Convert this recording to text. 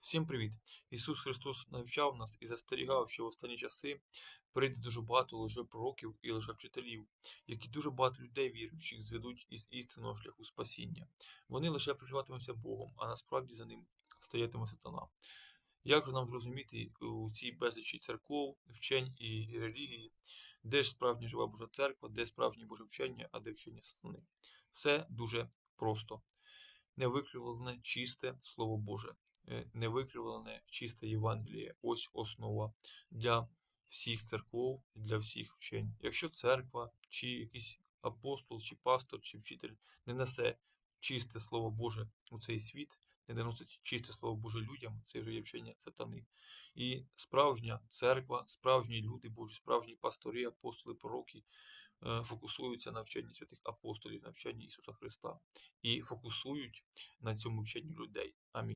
Всім привіт! Ісус Христос навчав нас і застерігав, що в останні часи прийде дуже багато лжепророків і лжевчителів, які дуже багато людей віруючих зведуть із істинного шляху спасіння. Вони лише прикриватимуться Богом, а насправді за ним стоятиме сатана. Як же нам зрозуміти у цій безлічі церков, вчень і релігії, де ж справжня жива Божа церква, де справжнє Боже вчення, а де вчення сатани? Все дуже просто. Невикривлене чисте Слово Боже е, невикривлене чисте Євангеліє. Ось основа для всіх церков, для всіх вчень. Якщо церква, чи якийсь апостол, чи пастор, чи вчитель не несе чисте Слово Боже у цей світ, не доносить чисте Слово Боже людям, це вже є вчення сатани. І справжня церква, справжні люди Божі, справжні пастори, апостоли, пророки е, фокусуються на вченні святих апостолів, на вченні Ісуса Христа і фокусують на цьому вченні людей. Амінь.